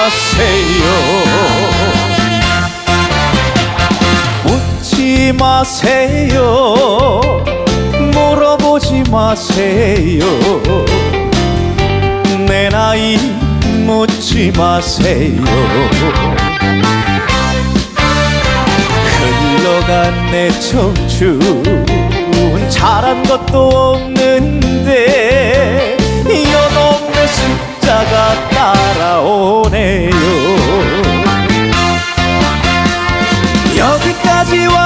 마세요. 묻지 마세요. 물어보지 마세요. 내 나이 묻지 마세요. 흘러간 내 청춘 잘한 것도 없는데 Brasil